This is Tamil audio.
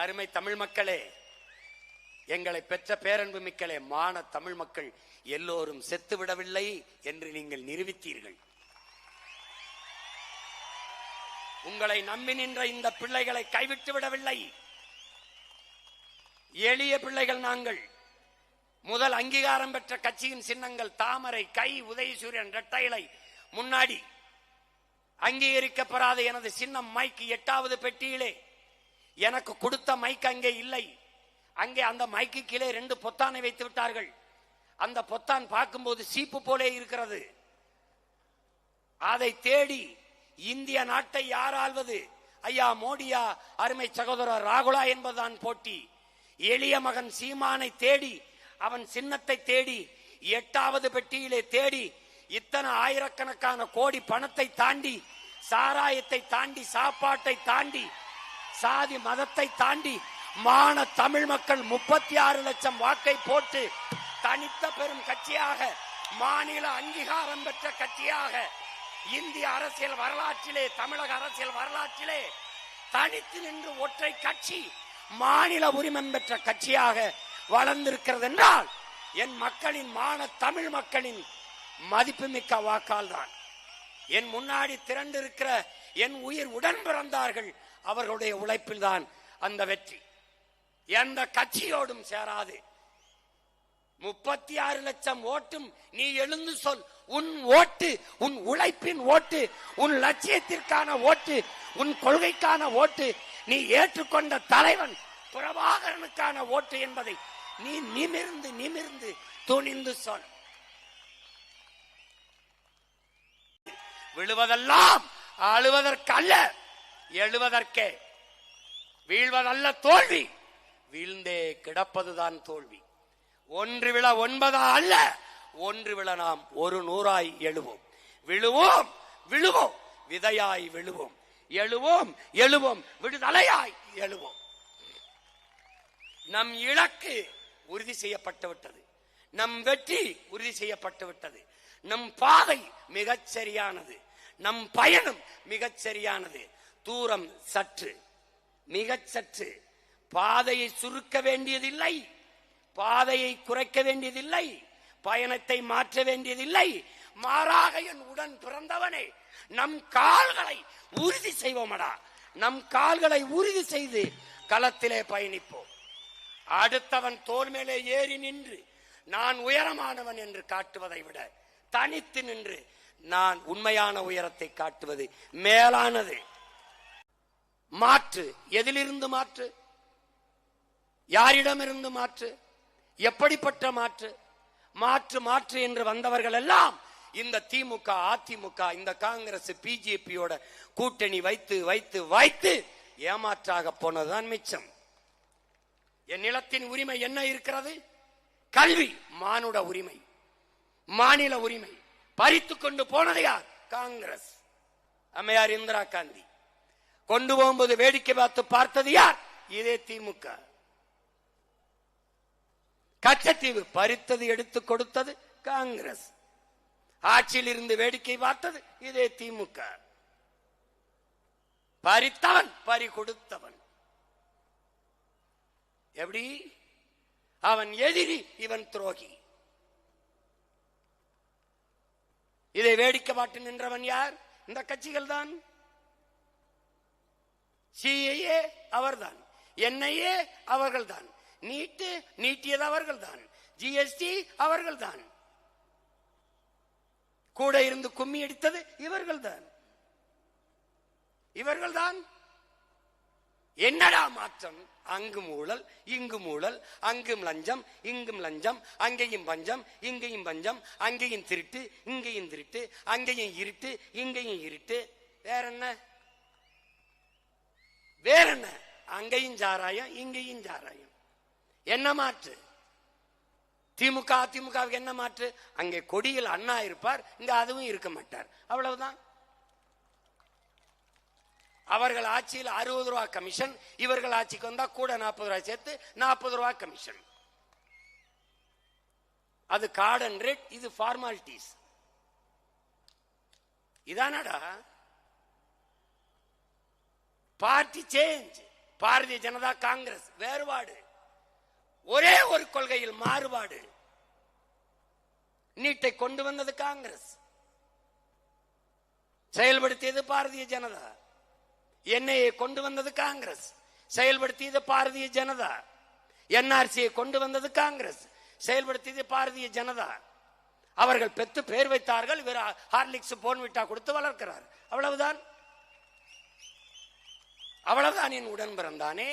என் அருமை தமிழ் மக்களே எங்களை பெற்ற பேரன்பு மிக்களே மான தமிழ் மக்கள் எல்லோரும் செத்து விடவில்லை என்று நீங்கள் நிரூபித்தீர்கள். உங்களை நம்பி நின்ற இந்த பிள்ளைகளை கைவிட்டு விடவில்லை. எளிய பிள்ளைகள் நாங்கள். முதல் அங்கீகாரம் பெற்ற கட்சியின் சின்னங்கள் தாமரை கை உதயசூரியன் இரட்டைலை முன்னாடி அங்கீகரிக்கப்படாத எனது சின்னம் மைக்கு எட்டாவது பெட்டியிலே. எனக்கு கொடுத்த மைக் அங்கே இல்லை. அங்கே அந்த மைக்கு கீழே ரெண்டு பொத்தானை வைத்து விட்டார்கள். அந்த பொத்தான் பார்க்கும்போது சீப்பு போலே இருக்கிறது. அதை தேடி இந்திய நாட்டை யார் ஆள்வது ஐயா மோடியா அருமை சகோதரர் ராகுலா என்பதுதான் போட்டி. எளிய மகன் சீமானை தேடி அவன் சின்னத்தை தேடி எட்டாவது பெட்டியிலே தேடி இத்தனை ஆயிரக்கணக்கான கோடி பணத்தை தாண்டி சாராயத்தை தாண்டி சாப்பாட்டை தாண்டி சாதி மதத்தை தாண்டி மான தமிழ் மக்கள் முப்பத்தி ஆறு லட்சம் வாக்கை போட்டு தனித்த பெரும் கட்சியாக மாநில அங்கீகாரம் பெற்ற கட்சியாக இந்திய அரசியல் வரலாற்றிலே தமிழக அரசியல் வரலாற்றிலே தனித்து நின்று ஒற்றை கட்சி மாநில உரிமம் பெற்ற கட்சியாக வளர்ந்திருக்கிறது என்றால் என் மக்களின் மான தமிழ் மக்களின் மதிப்புமிக்க வாக்கால் தான். என் முன்னாடி திரண்டிருக்கிற என் உயிர் உடன் பிறந்தார்கள் அவர்களுடைய உழைப்பில் தான் அந்த வெற்றி. எந்த கட்சியோடும் சேராது. முப்பத்தி ஆறு லட்சம் ஓட்டும் நீ எழுந்து சொல். உன் ஓட்டு உன் உழைப்பின் ஓட்டு உன் லட்சியத்திற்கான ஓட்டு உன் கொள்கைக்கான ஓட்டு நீ ஏற்றுக்கொண்ட தலைவன் பிரபாகரனுக்கான ஓட்டு என்பதை நீ நிமிர்ந்து நிமிர்ந்து துணிந்து சொல். விழுவதெல்லாம் அழுவதற்கல்ல எழுவதற்கே. வீழ்வதல்ல தோல்வி. வீழ்ந்தே கிடப்பதுதான் தோல்வி. ஒன்று விழ ஒன்பதா அல்ல ஒன்று விழ நாம் ஒரு நூறாய் எழுவோம். விழுவோம் விழுவோம் விதையாய் விழுவோம். எழுவோம் எழுவோம் விடுதலையாய் எழுவோம். நம் இலக்கு உறுதி செய்யப்பட்டு விட்டது. நம் வெற்றி உறுதி செய்யப்பட்டு விட்டது. நம் பாதை மிகச் சரியானது நம் பயணம் மிகச் சரியானது தூரம் சற்று மிகச் சற்று. பாதையை சுருக்க வேண்டியதில்லை. பாதையை குறைக்க வேண்டியதில்லை. பயணத்தை மாற்ற வேண்டியதில்லை. மாறாக என் உடன் பிறந்தவனே நம் கால்களை உறுதி செய்வோமடா. நம் கால்களை உறுதி செய்து களத்திலே பயணிப்போம். அடுத்தவன் தோல் மேலே ஏறி நின்று நான் உயரமானவன் என்று காட்டுவதை விட தனித்து நின்று நான் உண்மையான உயரத்தை காட்டுவது மேலானது. மாற்று. எதிலிருந்து மாற்று? யாரிடமிருந்து மாற்று? எப்படிப்பட்ட மாற்று? மாற்று மாற்று என்று வந்தவர்கள் எல்லாம் இந்த திமுக அதிமுக இந்த காங்கிரஸ் பிஜேபியோட கூட்டணி வைத்து வைத்து வைத்து ஏமாற்றாக போனதுதான் மிச்சம். என் நிலத்தின் உரிமை என்ன இருக்கிறது? கல்வி மானுட உரிமை. மாநில உரிமை. பறித்து கொண்டு போனது யார்? காங்கிரஸ். அம்மையார் இந்திரா காந்தி. கொண்டு போகும்போது வேடிக்கை பார்த்து பார்த்தது யார்? இதே திமுக. கச்சத்தீவு பறித்தது எடுத்து கொடுத்தது காங்கிரஸ். ஆட்சியில் இருந்து வேடிக்கை பார்த்தது இதே திமுக. பறித்தவன் பறி கொடுத்தவன். எப்படி? அவன் எதிரி இவன் துரோகி. இதை வேடிக்கை பாட்டு நின்றவன் யார்? இந்த கட்சிகள் தான் சிஐஏ அவர்தான் என்ஐஏ அவர்கள்தான். நீட்டு நீட்டியது அவர்கள்தான். ஜிஎஸ்டி அவர்கள்தான். கூட இருந்து கும்மி அடித்தது இவர்கள்தான். இவர்கள்தான். என்னடா மாற்றம்? அங்கும் ஊழல் இங்கும் ஊழல் அங்கும் லஞ்சம் இங்கும் லஞ்சம் அங்கேயும் பஞ்சம் இங்கேயும் பஞ்சம் அங்கேயும் திருட்டு இங்கேயும் திருட்டு அங்கேயும் இருட்டு இங்கேயும் இருட்டு. வேற என்ன வேற என்ன? அங்கேயும் சாராயம் இங்கேயும் சாராயம். என்ன மாற்று? திமுக அதிமுகவுக்கு என்ன மாற்று? அங்கே கொடியில் அண்ணா இருப்பார் இங்க அதுவும் இருக்க மாட்டார். அவ்வளவுதான். அவர்கள் ஆட்சியில் அறுபது ரூபா கமிஷன் இவர்கள் ஆட்சிக்கு வந்தா கூட நாற்பது ரூபாய் சேர்த்து நாற்பது ரூபா கமிஷன். அது கார்டன் ரேட் இது ஃபார்மாலிட்டிஸ் இதானடா? பார்ட்டி சேஞ்ச் பாரதிய ஜனதா காங்கிரஸ் வேறுபாடு. ஒரே ஒரு கொள்கையில் மாறுபாடு. நீட்டை கொண்டு வந்தது காங்கிரஸ். செயல்படுத்தியது பாரதிய ஜனதா. என்ஐஏ கொண்டு வந்தது காங்கிரஸ். செயல்படுத்தியது பாரதிய ஜனதா. என்ஆர்சியை கொண்டு வந்தது காங்கிரஸ். செயல்படுத்தியது பாரதிய ஜனதா. அவர்கள் பெத்து பேர் வைத்தார்கள். இவர் ஹார்லிக்ஸ் போன்விட்டா கொடுத்து வளர்க்கிறார். அவ்வளவுதான். அவ்வளவுதான் என் உடன் பிறந்தானே?